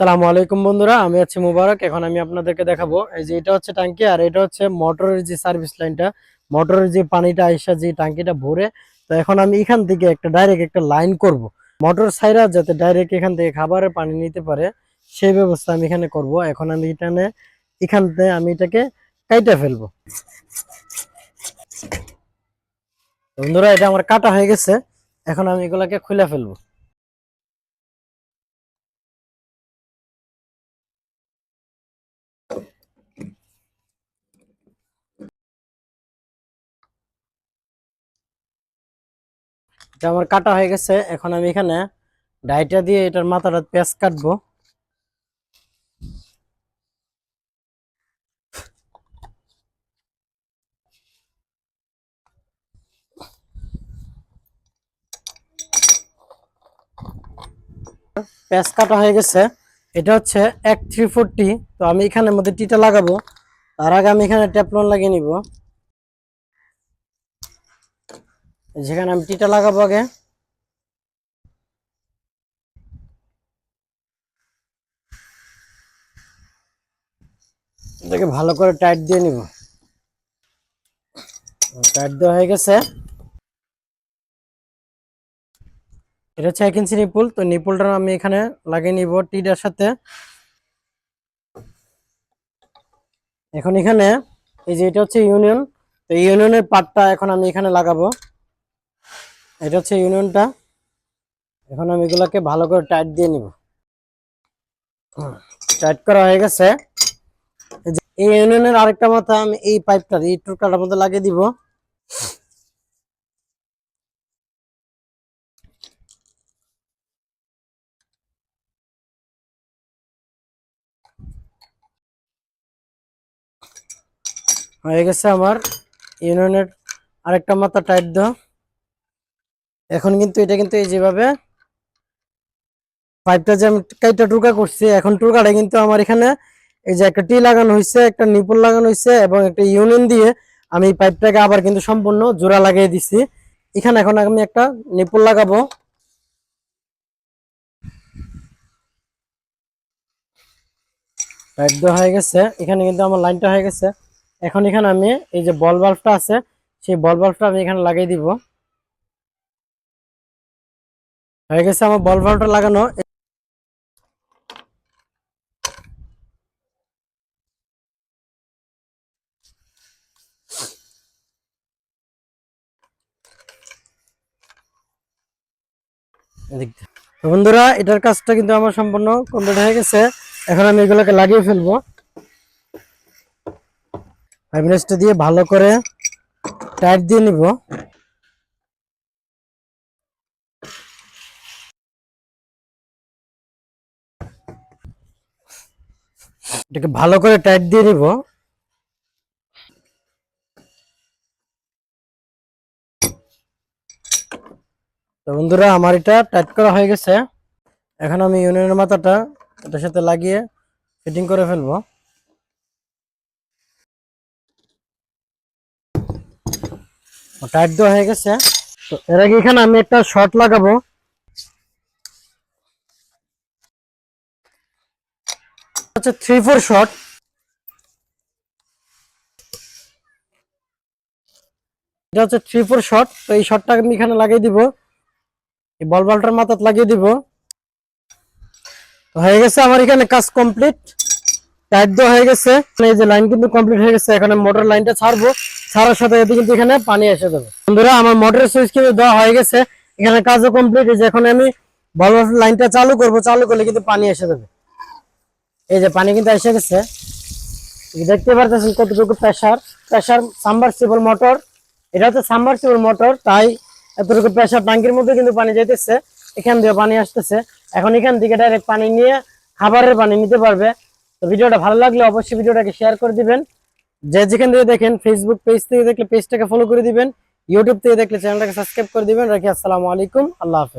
আসসালামু আলাইকুম বন্ধুরা, আমি আছি মুবারক। এখন আমি আপনাদেরকে দেখাবো, এই যে এটা হচ্ছে ট্যাঙ্কি আর এটা হচ্ছে মোটরের যে সার্ভিস লাইনটা। মোটরের যে পানিটা আইসা যে ট্যাঙ্কিটা ভরে, তো এখন আমি এখান থেকে একটা ডাইরেক্ট একটা লাইন করব। মোটর সাইরা যাতে ডাইরেক্ট এখান থেকে খাবারের পানি নিতে পারে, সেই ব্যবস্থা আমি এখানে করব। এখন আমি এখানে, এখান থেকে আমি এটাকে কাইটা ফেলব। বন্ধুরা, এটা আমার কাটা হয়ে গেছে। এখন আমি এগুলাকে খুলে ফেলব। এটা আমার কাটা হয়ে গেছে। এখন আমি এখানে ডাইটা দিয়ে এটার মাথাটা পেঁয়াজ কাটবো। পেঁয়াজ কাটা হয়ে গেছে। এটা হচ্ছে এক থ্রি ফোরটি। তো আমি এখানের মধ্যে টিটা লাগাবো। তার আগে আমি এখানে ট্যাপলন লাগিয়ে নিব। যেখানে আমি টিটা লাগাবো আগে। এটাকে ভালো করে টাইট দিয়ে নিব। টাইট দেওয়া হয়ে গেছে। এটা হচ্ছে এক ইঞ্চি নিপুল তো নিপুলটা আমি এখানে লাগিয়ে নিব টিটার সাথে। এখন এখানে, এই যে এটা হচ্ছে ইউনিয়ন তো ইউনিয়নের পার্টটা এখন আমি এখানে লাগাবো। এটা হচ্ছে ইউনিয়নটা। এখন আমি এগুলাকে ভালো করে টাইট দিয়ে নিব। টাইট করা হয়ে গেছে। এই ইউনিয়নের আরেকটা মাথা আমি এই পাইপটা এই টুকরাটার মধ্যে লাগিয়ে দিব। হয়ে গেছে আমার ইউনিয়নের আরেকটা মাথা টাইট দাও এখন কিন্তু এটা কিন্তু এই যেভাবে পাইপটা যে আমি কাইটা টুকা করছি, এখন টুকাটা কিন্তু আমার এখানে এই যে একটা টি লাগানো হয়েছে একটা নিপুল লাগানো হয়েছে এবং একটা ইউনিয়ন দিয়ে আমি পাইপটাকে আবার কিন্তু সম্পূর্ণ জোড়া লাগিয়ে দিছি। এখানে এখন আমি একটা নিপুল লাগাবো। টাইট দেওয়া হয়ে গেছে। এখানে কিন্তু আমার লাইনটা হয়ে গেছে। এখন এখানে আমি এই যে বল বাল্বটা আছে, সেই বল বাল্বটা আমি এখানে লাগিয়ে দিব। হয়ে গেছে আমার বল বাল্বটা লাগানো। বন্ধুরা, এটার কাজটা কিন্তু আমার সম্পূর্ণ কমপ্লিট হয়ে গেছে। এখন আমি এগুলোকে লাগিয়ে ফেলব। ফাইব্রেসটা দিয়ে ভালো করে টাইট দিয়ে নিব। এটাকে ভালো করে টাইট দিয়ে নিব। তো বন্ধুরা, আমার এটা টাইট করা হয়ে গেছে। এখন আমি ইউনিয়নের মাথাটা এটার সাথে লাগিয়ে ফিটিং করে ফেলব। টাইট দেওয়া হয়ে গেছে। তো এর আগে এখানে আমি একটা শর্ট লাগাবো। হচ্ছে থ্রি ফোর শর্ট এটা হচ্ছে থ্রি ফোর শর্ট তো এই শর্টটা আমি এখানে লাগিয়ে দিব। এই বল বলটার মাথাত লাগিয়ে দিব। হয়ে গেছে আমার এখানে কাজ কমপ্লিট হয়ে গেছে। এই যে লাইন কিন্তু কমপ্লিট হয়ে গেছে। এখানে মোটর লাইনটা ছাড়বো। ছাড়ার সাথে কিন্তু এখানে পানি এসে যাবে। বন্ধুরা, আমার মোটরের সুইচ কিন্তু দেওয়া হয়ে গেছে। এখানে কাজও কমপ্লিট যে এখন আমি বল লাইনটা চালু করব। চালু করলে কিন্তু পানি এসে যাবে। এই যে পানি কিন্তু এসে গেছে। দেখতে পারতেছেন কতটুকু প্রেসার। Pressure submersible motor. এটা হচ্ছে সাবমার্সিবল মোটর, তাই এতটুকু প্রেসার ট্যাঙ্কির মধ্যে কিন্তু পানি যাইতেছে। এখান দিয়ে পানি আসতেছে। এখন এখান থেকে ডাইরেক্ট পানি নিয়ে খাবারের পানি নিতে পারবে। তো ভিডিওটা ভালো লাগলে অবশ্যই ভিডিওটাকে শেয়ার করে দিবেন। যে যেখান থেকে দেখেন ফেসবুক পেজ থেকে দেখলে পেজটাকে ফলো করে দিবেন। ইউটিউব থেকে দেখলে চ্যানেলটাকে সাবস্ক্রাইব করে দিবেন। রাখি, আসসালামু আলাইকুম। আল্লাহ হাফেজ।